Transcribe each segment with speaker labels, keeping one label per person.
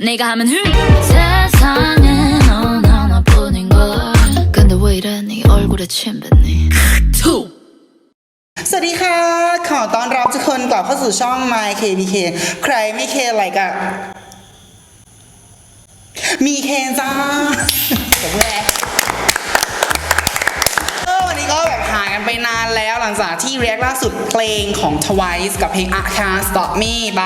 Speaker 1: 내가 하면 흠 세상에 넌 하나뿐인 걸 근데 왜 이래 네 얼굴에 침 뱉니 투
Speaker 2: สวัสดีค่ะ ขอต้อนรับทุกคนกลับเข้าสู่ช่อง My KBK ใครไม่เคอะไรกะมีเคนจ้าเดี๋ย กันไปนานแล้วหลังจากที่เรียกล่าสุดเพลงของ Twice กับเพลง a c a Stop Me ไป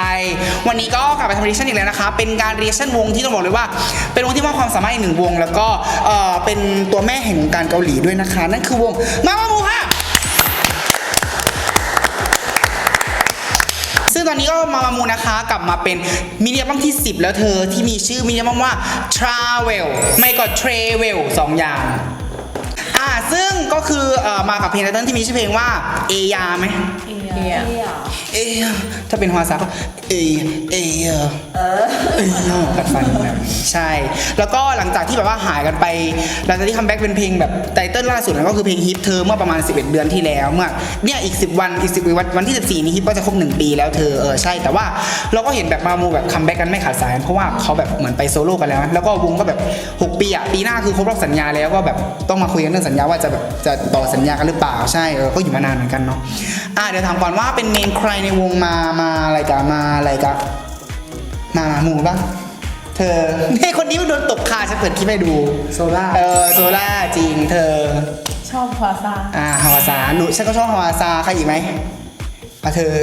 Speaker 2: วันนี้ก็กลับไปทำรีชั่นอีกแล้วนะคะ เป็นการรีชั่นวงที่ต้องบอกเลยว่า เป็นวงที่มอบความสามารถอีกหนึ่งวง แล้วก็เออเป็นตัวแม่แห่งวงการเกาหลีด้วยนะคะ นั่นคือวงมามามูค่ะซึ่งตอนนี้ก็มามามูนะคะกลับมาเป็นมินิอัลบั้มที่ 10 แล้วเธอที่มีชื่อมินิอัลบั้มว่า Travel ไม่ก็ Travel สองอย่าง ซึ่งก็คือเอ่อมากับเพลงไตเติ้ลที่มีชื่อเพลงว่าเอยาไหมเอยเอยถ้าเป็นฮวาซาก็เอยเอยเออกัดฟันแบบนี้ใช่ แล้วก็หลังจากที่แบบว่าหายกันไป หลังจากที่คัมแบ็กเป็นเพลงแบบไตเติ้ลล่าสุดนั้นก็คือเพลงฮิตเธอเมื่อประมาณ 11 เดือนที่แล้วเมื่อเนี่ยอีก 10 วันอีก 10 วันวันที่ 14 นี้ฮิตก็จะครบ 1 ปีแล้วเธอเออใช่แต่ว่าเราก็เห็นแบบมามูแบบคัมแบ็กกันไม่ขาดสายเพราะว่าเขาแบบเหมือนไปโซโล่กันแล้วนะแล้วก็วงก็แบบ 6 ปีอะปีหน้าคือครบรอบสัญญาแล้วก็แบบต้องมาคุยกันเรื่องสัญญาว่าจะแบบจะต่อสัญญากันหรือเปล่าใช่เออก็อยู่มานานเหมือนกันเนาะอะเดี๋ยวถามก่อนว่าเป็นเมนใครในวงมามาอะไรกันมาอะไรกันมามาหมูปะเธอนี่คนนี้มันโดนตกคาฉันเปิดคลิปให้ดู
Speaker 3: โซล่า
Speaker 2: เออโซล่าจริงเธอ
Speaker 3: ชอบพาซา
Speaker 2: อ่าฮาวาซาหนูฉันก็ชอบฮาวาซาใครอีกไหมอะเธอ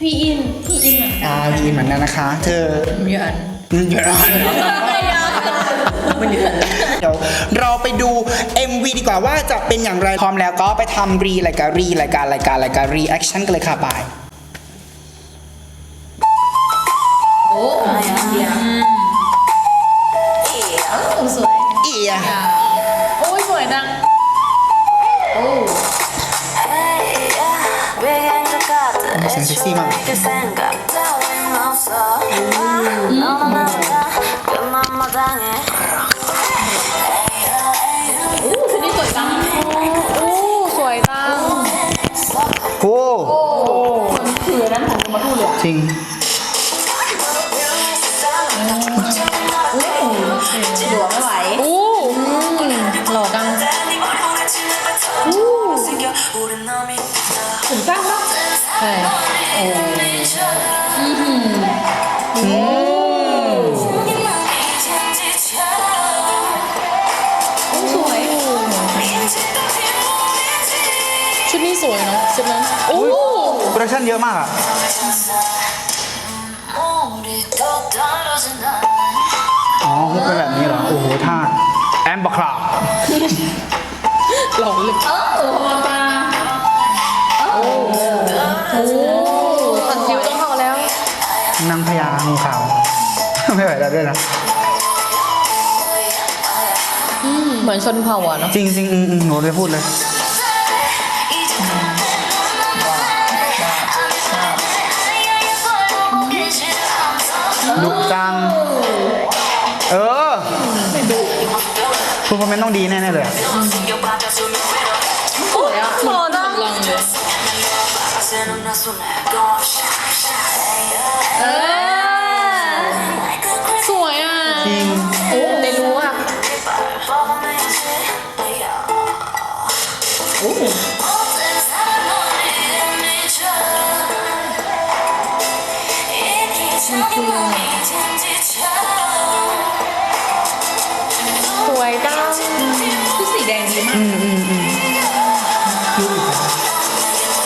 Speaker 3: พี่อิน พี่อินอะ
Speaker 2: อ่ามีเหมือนกันนะคะ เธอ
Speaker 3: เหมือน
Speaker 2: เดี๋ย วเราเดี๋ยวเราไปดู MV ดีกว่าว่าจะเป็นอย่างไร พร้อมแล้วก็ไปทำรีรายการรีรายการรายการรายการรีแอคชั่นกันเลยค่ะบาย
Speaker 3: โอ้ยเสียงเออสวย
Speaker 2: เอีย
Speaker 3: โอ้ยสวยจัง โอ้
Speaker 2: เสียงเซ็กซี่
Speaker 3: คุณมาทูเลยอะ
Speaker 2: จริง
Speaker 3: หลวมไม่ไหวโอ้หล่อจังถึงสร้างปะใช่โอ้โอ้สวย ชุดนี้สวยเนาะชุดนั้นโอ้
Speaker 2: โปรดักชั่นเยอะมากอะอ๋อฮุกเป็นแบบนี้เหรอ โอ้โหท่าแอมบัคลา
Speaker 3: หล่อเลยเออมาตาโอ้โอ้สันคิวต้องเข้าแล้ว
Speaker 2: นางพญางูขาว ไม่ไหวแล้วด้วยนะ
Speaker 3: เหมือนชนเผ่าอะเนาะ
Speaker 2: จริงจริงอืมอืมหนูเลยพูดเลย ดุจัง เออคุณคอมเมนต์ต้องดีแน่ๆเลยอะ
Speaker 3: สวยอะหล่อจัง ฉันคือสวยจังคือสีแดงดีมาก
Speaker 2: อืมอืมอืม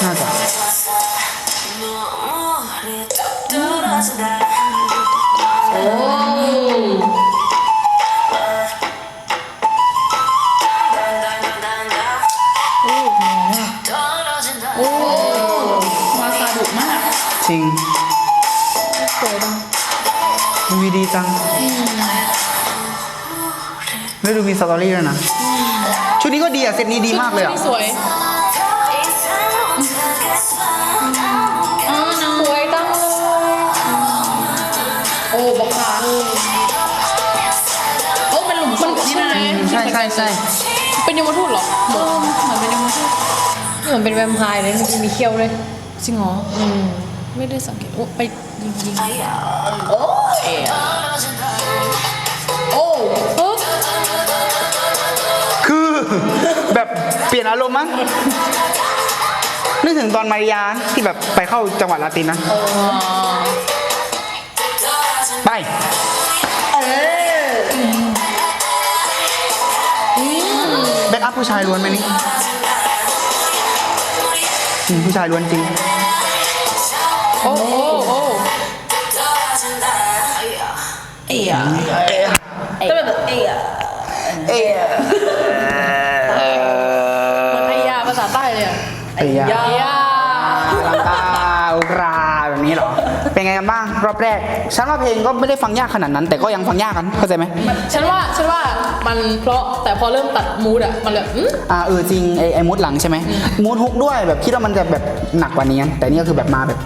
Speaker 2: น่าจะ
Speaker 3: โอ้โอ้มาซาดุมาก
Speaker 2: จริง
Speaker 3: สวยจัง
Speaker 2: ดูดีจังไม่ดูมีสตอรี่ด้วยนะ ชุดนี้ก็ดีอะ เซตนี้ดีมากเลยอะ
Speaker 3: ชุดนี้สวยอ๋อน้องสวยจังเลยโอ้บอกค่ะโอ้เป็นหลุมศพนี่นะ
Speaker 2: ใช่ใช่ใช่
Speaker 3: เป็นยมทูตเหรอเหมือนเหมือนเป็นยมทูตเหมือนเป็นแวมไพร์เลยมันจะมีเขี้ยวด้วยจริงเหรออืมไม่ได้สังเกตโอ้ไป ยิงยิงโอ้ยโอ้คือ
Speaker 2: แบบเปลี่ยนอารมณ์มั้งนึกถึงตอนมารยาที่แบบไปเข้าจังหวัดลาตินนะไปแบ็กอัพผู้ชายล้วนไหมนี่ผู้ชายล้วนจริง
Speaker 3: โอ้ โอ้โอ้เอียก็แบบเอีย
Speaker 2: เอ๊ะ
Speaker 3: เหมือนไอยาภาษาใต้เลยอะ
Speaker 2: ไอ้ยา
Speaker 3: ไอยา
Speaker 2: ลังกาอุกราแบบนี้เหรอ เป็นไงกันบ้างรอบแรก ฉันว่าเพลงก็ไม่ได้ฟังยากขนาดนั้น แต่ก็ยังฟังยากกัน เข้าใจไหม
Speaker 3: ฉันว่าฉันว่ามันเพราะแต่พอเริ่มตัดมูดอะมันแบบอืม
Speaker 2: อ่าเออจริงไอ้ไอ้มูดหลังใช่ไหมมูดฮุกด้วยแบบคิดว่ามันจะแบบหนักกว่านี้ แต่นี่ก็คือแบบมาแบบ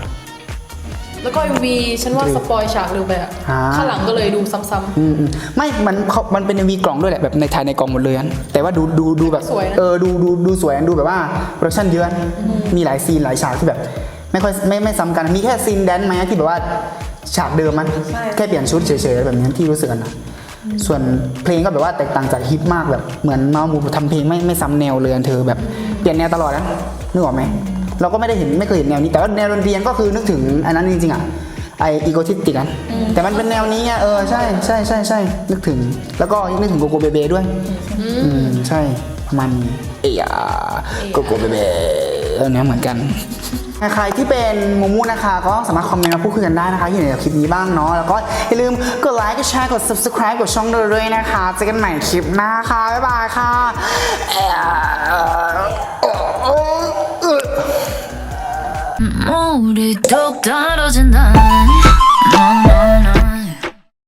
Speaker 3: แล้วก็มีฉันว่าสปอยฉากเร็วไปอะ
Speaker 2: อ่า
Speaker 3: ข้างหลังก็เลยดูซ้ำ
Speaker 2: อืมอืมไม่มันเขามันเป็นวีกล่องด้วยแหละแบบในถ่ายในกล่องหมดเลยอะแต่ว่าดูดูดูแบบ
Speaker 3: สวยนะ
Speaker 2: เออดูดูดูสวยดูแบบว่าโปรดักชั่นเยอะมีหลายซีนหลายฉากที่แบบ ไม่ค่อยไม่ไม่ซ้ำกันมีแค่ซีนแดนซ์ไหมที่แบบว่าฉากเดิมมันแค่เปลี่ยนชุดเฉยๆแบบนี้ที่รู้สึกกันนะส่วนเพลงก็แบบว่าแตกต่างจากฮิตมากแบบเหมือนมามูทำเพลงไม่ไม่ซ้ำแนวเลยอันเธอแบบเปลี่ยนแนวตลอดนะนึกออกไหม เราก็ไม่ได้เห็นไม่เคยเห็นแนวนี้ แต่ว่าแนวดนตรีก็คือนึกถึงอันนั้นจริงๆอะไออีโกทิสติกอะแต่มันเป็นแนวนี้ไงเออใช่ใช่ใช่ใช่นึกถึง แล้วก็นึกถึงโกโกเบเบด้วย อืมใช่ประมาณนี้เอียโกโกเบเบเออเนี้ยเหมือนกันใครที่เป็นมูมูนะคะก็สามารถคอมเมนต์มาพูดคุยกันได้นะคะที่ไหนกับคลิปนี้บ้างเนาะแล้วก็อย่าลืมกดไลค์กดแชร์กด subscribe กดช่องเราด้วยนะคะเจอกันใหม่คลิปหน้าค่ะบ๊ายบายค่ะ 뭐
Speaker 1: 우리 똑 떨어진 난 no, no, no.